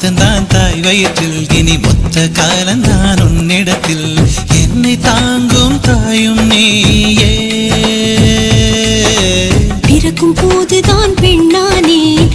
மாதந்தான் தாய் வயிற்றில். இனி மொத்த காலந்தான் உன்னிடத்தில். என்னை தாங்கும் தாயும் நீயே. பிறக்கும் போதுதான் பெண்ணானே.